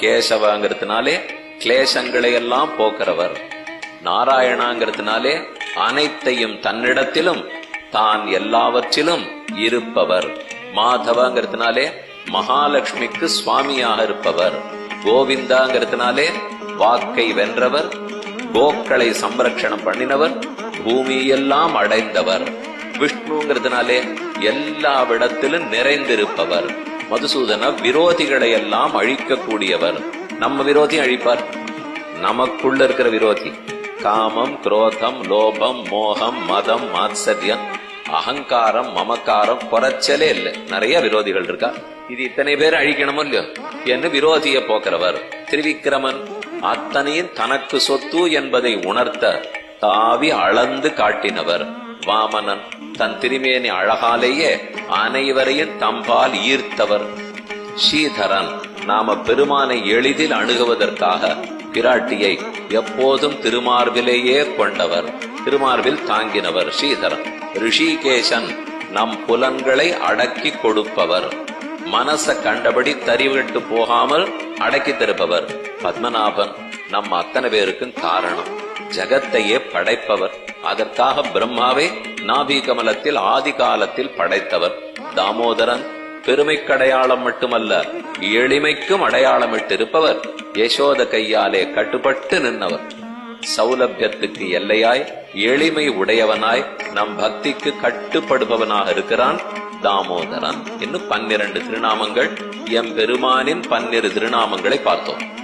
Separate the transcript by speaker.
Speaker 1: கேசவங்கிறதுனாலே கிளேசங்களை எல்லாம் போக்குறவர். நாராயணாங்கிறதுனாலே அனைத்தையும் தன்னிடத்திலும் தான் எல்லாவற்றிலும் இருப்பவர். மாதவங்கிறதுனாலே மகாலட்சுமிக்கு சுவாமியாக இருப்பவர். கோவிந்தாங்கிறதுனாலே வாக்கை வென்றவர். கோக்களை சம்ரக்ஷணம் பண்ணினவர். பூமியெல்லாம் அடைந்தவர். விஷ்ணுங்கிறதுனாலே எல்லாவிடத்திலும் நிறைந்திருப்பவர். மதுசூதன விரோதிகளை எல்லாம் அழிக்கக்கூடியவர். நம்ம விரோதியும் அழிப்பார். நமக்குள்ள இருக்கிற விரோதி. காமம் குரோதம் லோபம் மோகம் மதம் மாத்சரியம் அகங்காரம் மமக்காரம் குறைச்சலே இல்லை. நிறைய விரோதிகள் இருக்கா? இது இத்தனை பேர் அழிக்கணுமோ இல்லையோ? என்று விரோதியை போக்குறவர். திருவிக்கிரமன் அத்தனையும் தனக்கு சொத்து என்பதை உணர்த்த தாவி அளந்து காட்டினவர். வாமனன் தன் திருமேனி அழகாலேயே அனைவரையும் தம்பால் ஈர்த்தவர். ஸ்ரீதரன் நாம பெருமானை எளிதில் அணுகுவதற்காக பிராட்டியை எப்போதும் திருமார்பிலேயே கொண்டவர் திருமார்பில் தாங்கினவர் ஸ்ரீதரன். ரிஷிகேசன் நம் புலன்களை அடக்கி கொடுப்பவர். மனச கண்டபடி தறிவிட்டு போகாமல் அடக்கி திருப்பவர் பத்மநாபன் நம் அத்தனை பேருக்கும் காரணம். ஜகத்தையே படைப்பவர். அதற்காக பிரம்மாவே நாபி கமலத்தில் ஆதி காலத்தில் படைத்தவர். தாமோதரன் பெருமைக்கடையாளம் மட்டுமல்ல எளிமைக்கும் அடையாளமிட்டிருப்பவர். யசோத கையாலே கட்டுப்பட்டு நின்றவர். சௌலபியத்துக்கு எல்லையாய் எளிமை உடையவனாய் நம் பக்திக்கு கட்டுப்படுபவனாக இருக்கிறான் தாமோதரன். இன்னும் பன்னிரண்டு திருநாமங்கள் எம் பெருமானின் பன்னிரு திருநாமங்களை பார்த்தோம்.